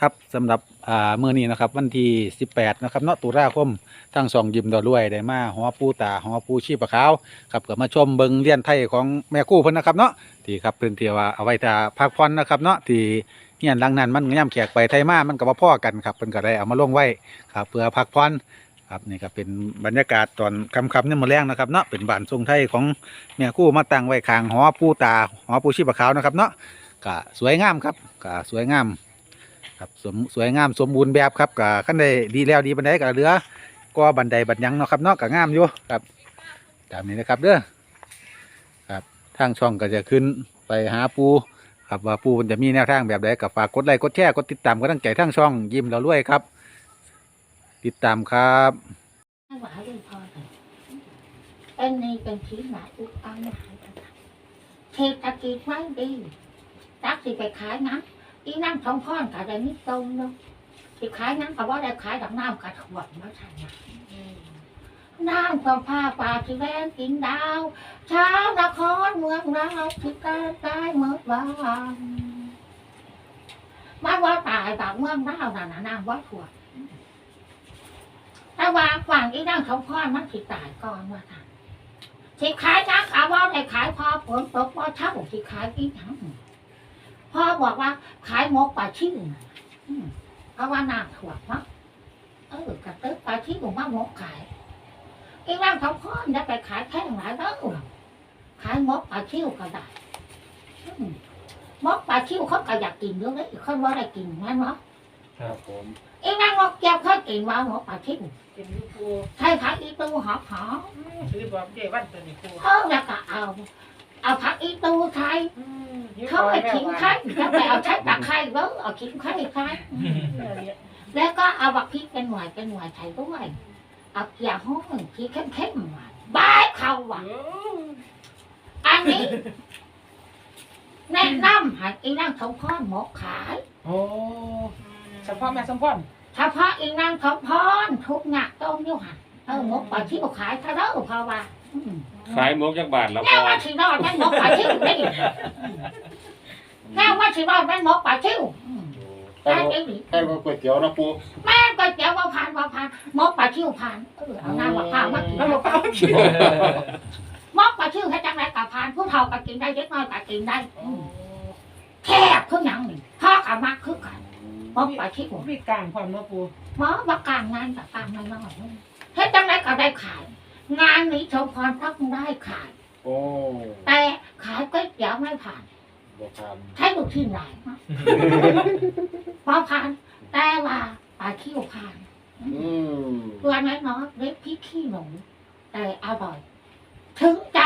ครับสำหรับอ่ามื้อนี้นะครับ วันที่ 18 นะครับเนาะตุลาคมทั้งสองยิมดอรวยได้มาหอปูตาหอปูชีพะขาวครับก็มาชมเบิงเลียนไทยของแม่กู้เพิ่นนะครับเนาะที่ครับเพิ่นที่ว่าเอาไว้ถ้าพักผ่อนนะครับเนาะที่เฮียนหลังนั้นมันย่ำแขกไปไทยมามันก็บ่พอกันครับเพิ่นก็ได้เอามาลงไว้ครับเพื่อพักผ่อนครับนี่ก็เป็นบรรยากาศตอนค่ำๆเนี่ยามมื้อแรงนะครับเนาะเป็นบ้านทรงไทยของแม่กู้มาตั้งไว้ข้างหอปูตาหอปูชีพะขาวนะครับเนาะก็สวยงามครับก็สวยงาม ครับสมสวยงามสมบูรณ์แบบครับกับขั้นใดดีแล้วดีบันไดกับเรือก็บันไดบันยังเนาะครับเนาะกับงามอยู่ครับตามนี้นะครับเด้อครับทางช่องก็จะขึ้นไปหาปูครับว่าปูมันจะมีแนวทางแบบใดกับฝากกดไลค์กดแชร์กดติดตามก็ตั้งใจทางช่องยิ้มเราด้วยครับ ติดตามครับหวเลยพอเลยเป็นนี่เป็นชีหนาอุกอังหายกันเศรษฐกิจไม่ดีจักสิไปขายน้ำ อีนั่งทองพ่อนกับอะไรนี่ตรงเนาะสิขายน้ำกับว่าได้ขายดอกน้ำกระถวดมาใช่ไหมน้ำความผ้าป่าที่แวนกินดาวเช้านครเมืองเราที่ใกล้ใกล้เมื่อวานมาว่าตายแบบเมืองเราน่ะนะน้ำว่าถวดแต่ว่าฝั่งอีนั่งเขาพ่อนมันสิตายก่อนว่าท่านสิขายนะขาว่าได้ขายพอผลตกว่าเช่าสิขายอีหยัง พ่อบอกว่าขายหมกปลาชิ้นน่ะอืมเพราะว่าน้ำถ่วงเนาะเออกระตึกปลาชิ้นผมว่าหมกขายอีนั่งเขาพ่อจะไปขายแท่งหลายแล้วขายหมกปลาชิ้วก็ได้อืมหมกปลาชิ้วเขาก็อยากกินเยอะเลยเขาว่าได้กินงั้นเนาะครับผมอีนั่งงอกแก้วเขากินว่าหมกปลาชิ้วเป็นลูกครูใช่ค่ะอีตูหอมหอมคือบอกเจวันตัวนี้ครูเขาแล้วก็เอา เอาผักอีตูไทยเขาไปขิงไข่แล้วไปเอาใช้ตะไคร้เบ้อเอาขิงไข่ไข่แล้วก็เอาบักพริกเป็นหน่วยเป็นหน่วยไทยด้วยเอาเกี๊ยวห้องพริกเข้มๆหน่อยบายเขาว่ะอันนี้แนะนำให้อีนั่งสมพรหมกขายโอ้สมพรแม่สมพรเฉพาะอีนั่งสมพรทุกหนักต้มยิ้วหันเออหมกปลาที่เขาขายเท่าเดิมเพราะว่าอืม ขายหมกจักบาทแล้วแม่พอว่าสิรอดแม่นกป่าชิวได้แม่ว่าสิรอดแม่นกป่าชิวใครแม่บอกเองดิใครบอกก๋วยเตี๋ยวนะปูแม่ก็เจ้าว่าผ่านว่าผ่านมกป่าชิวผ่านเออเอาน้ำมะพร้าวมากินแล้วบอกเป้าคิดมกป่าชิวให้จังไรกับผ่านผู้เฒ่าก็กินได้เด็กน้อยก็กินได้อืมแคบคือหยังนี่พ่อกับมักคือกันมกป่าชิวมีกลางความเนาะปูหมอว่ากลางงานกับกลางน้อยๆให้จังไรก็ได้ขาย งานนี้ชมพรต้องได้ขาย โอ้แต่ขายก๋วยเตี๋ยวไม่ผ่าน บอกทใช้ลูกชิ้นหลายมากพอผ่าน แต่ว่าปลาขี้วผ่านำอืมตัวน้อยน้อยเล็กพี่ขี้หนูแต่อร่อย ถึงใจ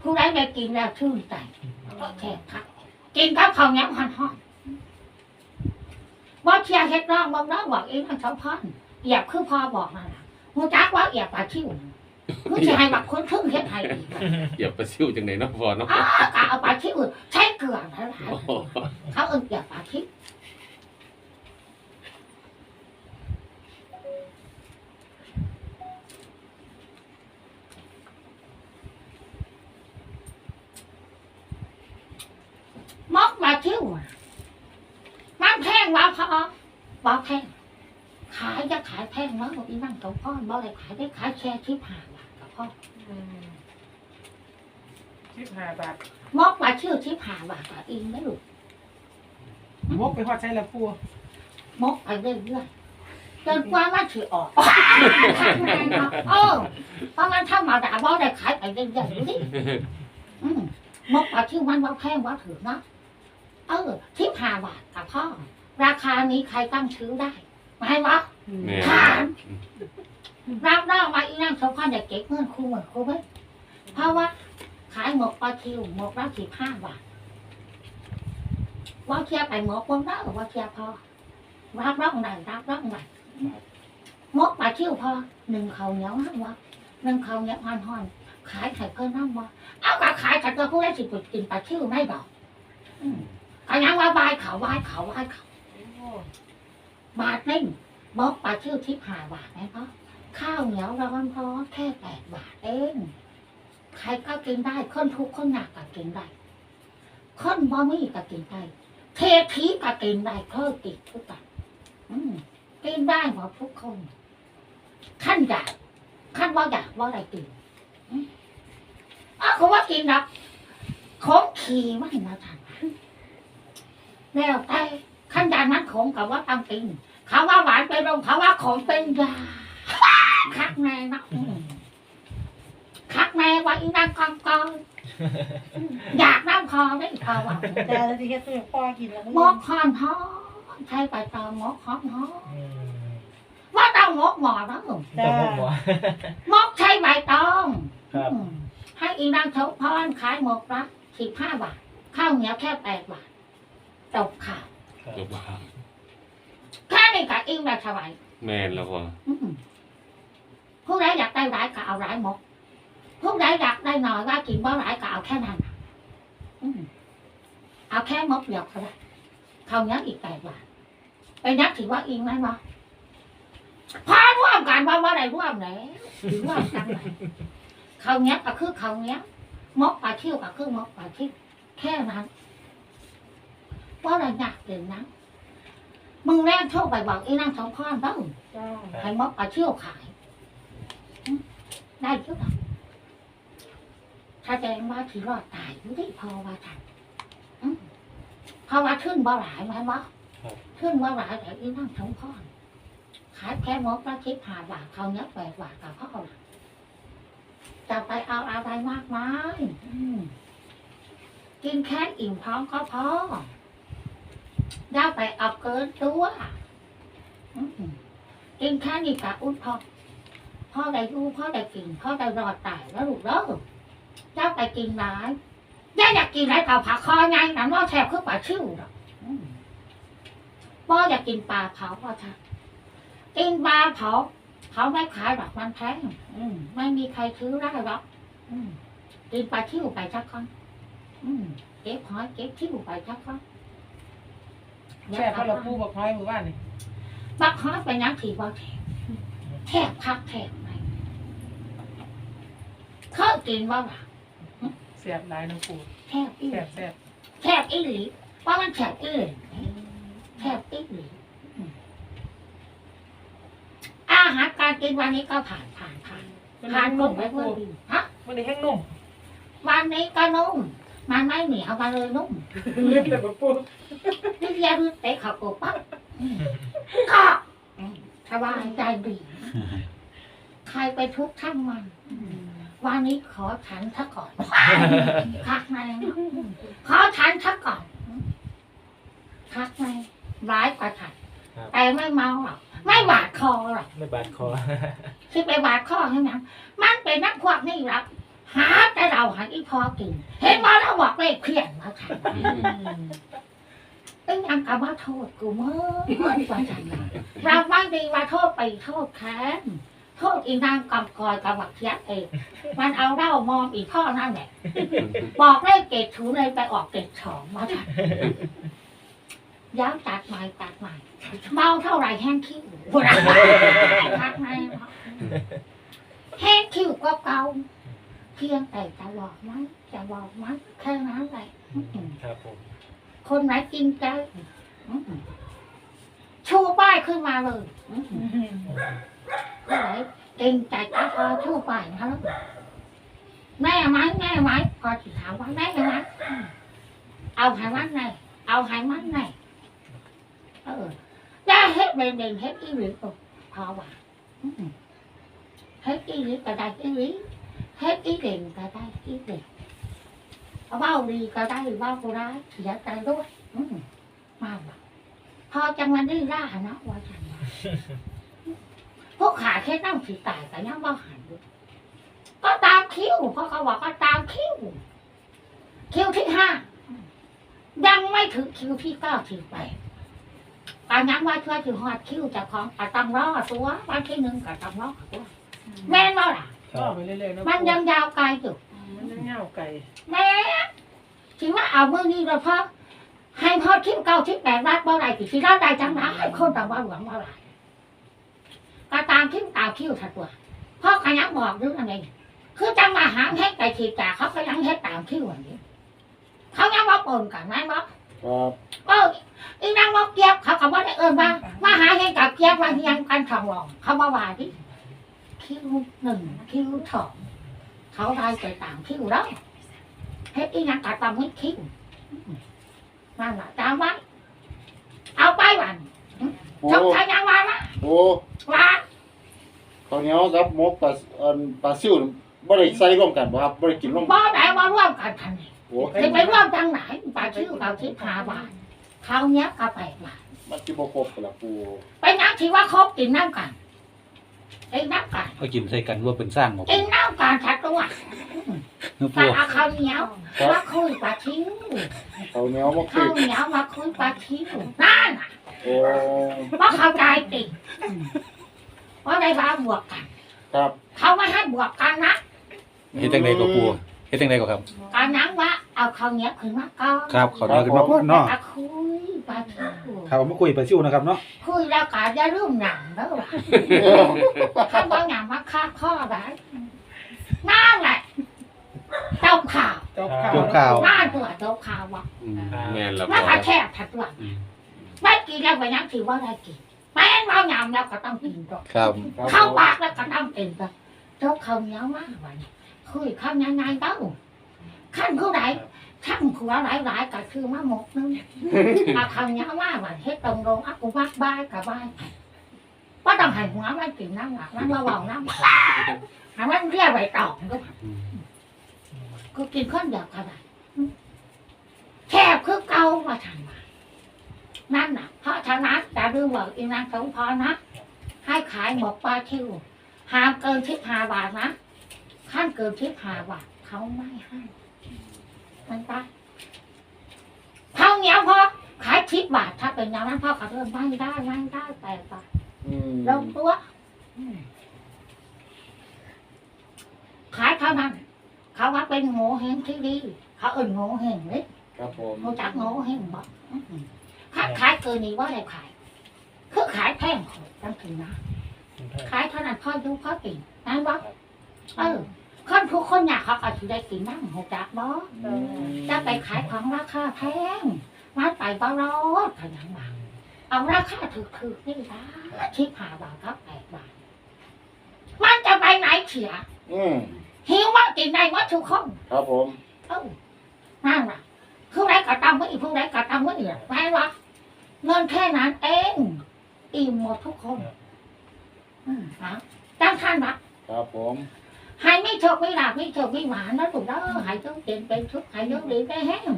ผู้ใดได้กินแล้วชื่นใจก็แค่พักกินข้าวเขาแง้มหันห้อนว่าเชียร์เฮ็ดร่องบอกน้องบอกเองมันชอบพ่อนเหยียบคือพ่อบอกนั่นแหละมูจักว่าเหยียบปลาชิว คือจะให้บักคนครึ่งเฮ็ดไทยอีกอะอย่าไปซิ่วจังไหนเนาะพอเนาะอ้าวกะเอาปลาชิวใช้เกลือหลายโอ้โหๆเขาเอิ้นเหยียบปลาชิวมอกมาเที่ยวอะมันแพงว่าพอบอกแพงขายจะขายแพงแล้วบอกอีนั่งตัวพ่อบอกเลยขายได้ขายแค่ที่ผ่านบาท กับพ่อสิบห้าบาทมอกมาเที่ยวที่ผ่านบาทกับอิงไม่หลุดมกไปหอดใช้ละปูมอกไปเรื่อยๆจนกว่ามันถือออกเออเพราะมันถ้ามาด่าบอกได้ขายไปเรื่อยๆดูดิอืมมอกมาเที่ยวมันว่าแพงว่าถือนะเออที่ผ่านบาทกับพ่อราคานี้ใครตั้งชื่อได้ไม่วะแม่ถาม รับรองมาอีนั่งสมพันอย่าเก็บเงินครูเหมือนครูไหมเพราะว่าขายหมกปลาทิวหมกละสิบห้าบาทว่าเทียบไปหมกบนได้หรือว่าเทียบพอรับรองไหนรับรองไหนหมกปลาทิวพอหนึ่งเขาเหนียวห้าวะหนึ่งเขาเหนียวหันห่อนขายไข่เพิ่นน้ำวะเอากะขายแต่ตัวผู้ได้สิบกินปลาทิวไม่ดอกอืมก็ยังว่าบายเขาบายเขาบายเขาบาทหนึ่งบอกปลาชื่อทิพหาบาทไหมพ่อ ข้าวเหนียวร้อนร้อนแค่แปดบาทเองใครก็กินได้คนทุกคนหนักก็กินได้คนบ่มีก็กินได้เทพีก็กินได้เคยติดทุกกันกินได้หมดทุกคนขั้นอยากขั้นว่าอยากว่าอะไรกินอ้าวเขาว่ากินนะของขี่ไม่มาทันแล้วแต่ขั้นยานนั้นของกับว่าตำกินเขาว่าหวานไปลงเขาว่าของเป็นยา คักแน่นะอืมคักแน่ว่าอีนั่งกองกองอยากน้ำคอได้พอว่าแต่แล้วที่แค่ซื้อพ่อกินแล้วก็หมกคอนท้อใช้ไปตอมหมกคอนท้ออืมว่าต้องหมกหมอนะหนุ่มต้องบอกว่าหมกใช้ใบตองครับอืมให้อีนางเทาพรขายหมกละสิบห้าบาทข้าวเหนียวแค่แปดบาทจบข่าวจบว่าแค่นี้กับอิ่มได้สบายแมนแล้วพออืม ผู้ใดอยากได้หลายก็เอาหลายหมกผู้ใดอยากได้น้อยว่ากินบ่หลายก็เอาแค่นั้นน่ะอืมเอาแค่หมกเดียวก็ได้ข้าวเหนียวอีกแปดบาทไปนักถือว่าอิ่มไหมวะพาร่วมกันว่าว่าได้ร่วมแล้วถือว่าจังไหนข้าวเหนียวก็คือข้าวเหนียวหมกปลาเที่ยวก็คือหมกปลาเที่ยวแค่นั้นว่าอะไรอยากเด่นนะมึงแรกโทรไปบอกไอ้นางสองพรบ้างจ้าให้มอกปลาเที่ยวขายอืม ได้เยอะแสดงว่าที่รอดตายอยู่ที่พอว่าทันอืมเพราะว่าขึ้นบ่หลายไหมวะขึ้นบ่หลายแต่อีนั่งสองพรขายแค่มกละคิดหาบาทเขาเนี้ยแปดบาทกับพ่อละจะไปเอาอะไรมากมายอืมกินแค่อิ่มท้องก็พออย่าไปเอาเกินตัวอืมกินแค่นี้กะอุ้ยพ่อ พ่อได้ดูพ่อได้กินพ่อได้รอดตายแล้วลูกเด้อเจ้าไปกินร้ายย่าอยากกินไรเผาผักคอไงน้ำว่าแทบคือปลาชิวดอกอืมพ่ออยากกินปลาเผาพ่อท่ากินปลาเผาเขาไม่ขายหรอกมันแพงอืมไม่มีใครซื้อได้หรอกอืมกินปลาชิวไปสักครั้งอืมเก็บหอยเก็บชิวไปสักครั้งแซ่บเพราะเราปูบอกน้อยมือบ้านนี่บักฮอดไปนักถีบ่แทบแทบพักแทบไหมเคย กินบ่ล่ะเสียบหลายน้ำปูแทบอีหแซ่ลีบแซ่บแทบอีหลีว่ามันแทบอีหลีแทบอีหลีอืมอาหารการกินวันนี้ก็ผ่านผ่านผ่านมันผ่านนุ่นุ่มมไหมไปปูเพื่อดีฮะมันนี่แห้งนุ่มวันนี้ก็นุ่มมันไม่เหนียวมาเลยนุ่มเลือดแต่ปูนี่ยาดูเตะเขับปุ๊บปั๊บอืมก็อืมสบายใจดีใครไปทุกข์ช่างมัน วันนี้ขอฉันซะก่อนพักในขอฉันซะก่อนพักในร้ายกว่าฉันแต่ไม่เมาหรอกไม่บาดคอหรอกไม่บาดคอที่ไปบาดคอให้ยังมันเป็นนักพวกนี่หรอกหาแต่เราหาอีพอกิน เห็นมาแล้วบอกเลขเพี้ยนมาฉันเป็นยังกับว่าโทษกูเมื่อว่าฉันน่ะเราไม่ดีว่าโทษไปโทษแค้น โทษอีนางกำกอยกับบักเทียบเองมันเอาเหล้ามอมอีกพ่อนั่นแหละบอกเลขเกตถูเลยไปออกเกตสองมาจ้ะย้ำตัดใหม่ตัดใหม่เมาเท่าไหร่แห้งคิ้วบุรัทักไหมแห้งคิ้วก็เก่าเพียงแต่จะบอกไหมจะบอกไหมแค่นั้นแหละอืมครับผมคนไหนจริงใจอืมชูป้ายขึ้นมาเลย อืมคนไหนจริงใจก็พอชูป้ายนะลูกแม่ไหมแม่ไหมพอถามว่าแม่ไหมอืมเอาใหายมันไงเอาใหายมันไงเออได้เพอว่าอืมเฮ็ดอีหลีก็ได้อีหลีเฮ็ดอีเด่นก็ได้อีเด่นเอาเบ้าดีก็ได้เบ้าก็ได้เสียใจด้วยอืมมาว่ะพอจังมันได้ล่านะว่าจังว่าพวกขาแค่นั่งสีตายแต่ยังบ่หันอยู่ก็ตามคิวเพราะเขาบอกก็ตามคิวคิวที่ห้ายังไม่ถึงคิวที่เก้าถึงไปตอนยังว่าช่วยถึงหอดคิวจากของก็ต้องรอตัววันที่หนึ่งก็ต้องรอตัวแม่นบ่ล่ะครัก็บไปเรื่อยๆนะมันยังยาวไกลอยู่มันยังเงาไก่แม่ถือว่าเอามือนี้เราพอให้พอทิพเก้าทิพแปดรัดบ่ไรสิที่รัดได้จังไรคนต่างว่าหวังว่าไรก็ตามทิพตามคิวถัดตัวพ่อขยันบอกด้วยอะไรคือจังมาหางเฮ็ดไก่ฉีดจ่าเขาก็ยังเฮ็ดตามคิวอย่างนี้เขายังว่าปนกันไหมบอกครับเอออีนางบอกเกียบเขาก็บ่ได้เอิ้นว่ามาหาเฮ็ดยกมาเรียังกันสองหลอง เขามาว่าดิคิวหนึ่งคิวสองเขาได้ไปตามคิวแล้วเฮ็ดอีนังกะตามไม่คิวนั่นแหละจำไว้เอาไปวันปูชกชายยังวันนะปูว่า ข้าวเหนียวกับหมกปลาเอ่อปลาซิวบ่ได้ใส่ร่วมกันบ่ครับบ่ได้กินร่วมบ่ได้มาร่วมกันทันทีโอ้จะไปร่วมจังไหนปลาคิวกับทิพาบาทเขาเนี้ยก็ไปบาทมันสิบ่ครบกันละปูไปนักที่ว่าคบกินน้ำกันกินน้ำกันก็กินใส่กันว่าเป็นสร้างหมดกินน้ำกันชัดตัวนึกแต่ปูเอาข้าวเหนียวครับมาคุยปลาชิวข้าวเหนียวมะข้าขืวอเหนียวมาคุยปลาชิวนั่นน่ะโอ้ว่าเข้าใจติ ว่าได้ว่าบวกกัน ครับ เขาไม่ให้บวกกันนะเฮ็ดจังไดก็ปูเฮ็ดจังไดก็ครับ การนั้นว่าเอาข้าวเหนียวขึ้นมาก่อนครับเขาเดินขึ้นมาก่อนเนาะแล้วคุยปลาชิวครับมาคุยปลาซิวนะครับเนาะคุยแล้วก็จะลืมหนังแล้วล่ะถ้าบางอย่างมาฆ่าข้อได้นั่นแหละเจ้าข่าวจบข่าวยกข่าว นั่นตัวเจ้าข่าวว่ะอืมแม่นละนั่นพ่ก็อแค่ถัดว่าไม่กินแล้วไปนั่งถือว่าได้กินแม่นว่าหยำแล้วก็ต้องกินต่อครับครับเข้าปากแล้วก็ต้องกินต่อเจ้าเขาเหนียวมากวันนี้คุยข้างยังไงเต้าขั้นผู้ใดช่างผัวหลายๆก็คือมาหมกนึงเอาเขาเหนียวมากวันเฮ็ดตรงลงอักกุบักบายกับบายว่าต้องให้หัวมันกินน้ำหนักมันว่าเบาน้ำให้มันเรียกใบตองก็ก็กินข้าวเดียวก็ได้แคบคือเก่ามาทำมา นั่นน่ะ เพราะฉะนั้นจะดูว่าอีนางสมพรนะ ให้ขายหมกปลาคิวห้ามเกินทิพหาบาทนะขั้นเกินทิพหาบาทเขาไม่ให้มันไปเท่าเงี้ยพอขายทิพบาทถ้าเป็นอย่างนั้นพ่อก็เริ่มไม่ได้ไม่ได้แปดบาทอืมลงตัวอืมขายเท่านั้น เขาว่าเป็นโง่เฮงที่ดีเขาเอิ่นโง่เฮงเลยครับผมรู้จักโง่เฮงบอกถ้าขายเกินนี้ว่าอะไรขาย คือขายแพงของตั้งถึงนะขายเท่านั้นพ่อดูพ่อติ่งนั่นวะเออคนทุกคนอยากเขาก็ถือได้กินนั่งหัวจักบ่อืมจะไปขายของราคาแพงมาไปบ่รอดขยันมาเอาราคาถูกๆนี่ละชิบหาบาทครับแปดบาทมันจะไปไหนเฉียอืมหิวว่ากินได้ว่าทุกคนครับผมเอ้านั่นน่ะผู้ใดก็ตามว่าอีกผู้ใดก็ตามว่าอีกแม่วะเงินแค่นั้นเอง อิ่มหมดทุกคนอืมนะตั้งท่านนะครับผมให้ไม่โชคไม่หลับไม่โชคไม่หวานนะถูกต้องให้ต้องเปลี่ยนเป็นทุกข์ให้ยกดีได้แห้ง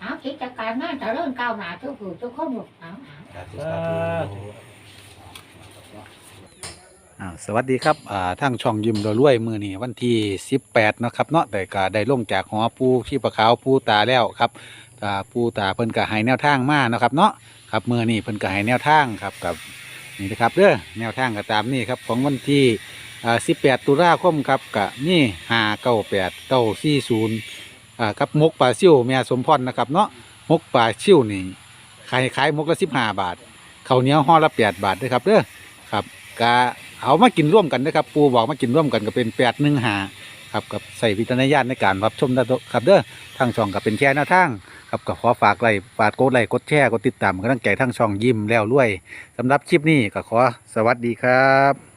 เอากิจการงานเจะเริ่มก้าวหน้าทุกผู้ทุกคนหมดเอาเอาอ่าสวัสดีครับอ่าทางช่องยิมรวยมือนี่วันที่ 18นะครับเนาะแต่ก็ได้ลงจากหอปูชีปะขาวปูตาแล้วครับอ่าปูตาเพิ่นก็ให้แนวทางมานะครับเนาะ ครับมือนี่เพิ่นก็ให้แนวทางครับกับนี่นะครับเด้อแนวทางก็ตามนี่ครับของวันที่อ่า18 ตุลาคมครับกับนี่598 940อ่าครับมกปลาซิ่วแม่สมพรนะครับเนาะมกปลาซิ่วนี่ขายขายมกละ15 บาทข้าวเหนียวห่อละ8บาทด้อครับเด้อครับกะเอามากินร่วมกันนะครับ ปูบอกมากินร่วมกันก็เป็นแปดหนึ่งหา ครับกับใส่วิจารณญาณในการรับชมนะครับเด้อทางช่องกับเป็นแค่หน้าทางครับก็ขอฝากไลค์ฝากกดไลค์กดแชร์กดติดตามกำลังใจทางช่องยิ้มแล้วรวยสำหรับคลิปนี้ก็ขอสวัสดีครับ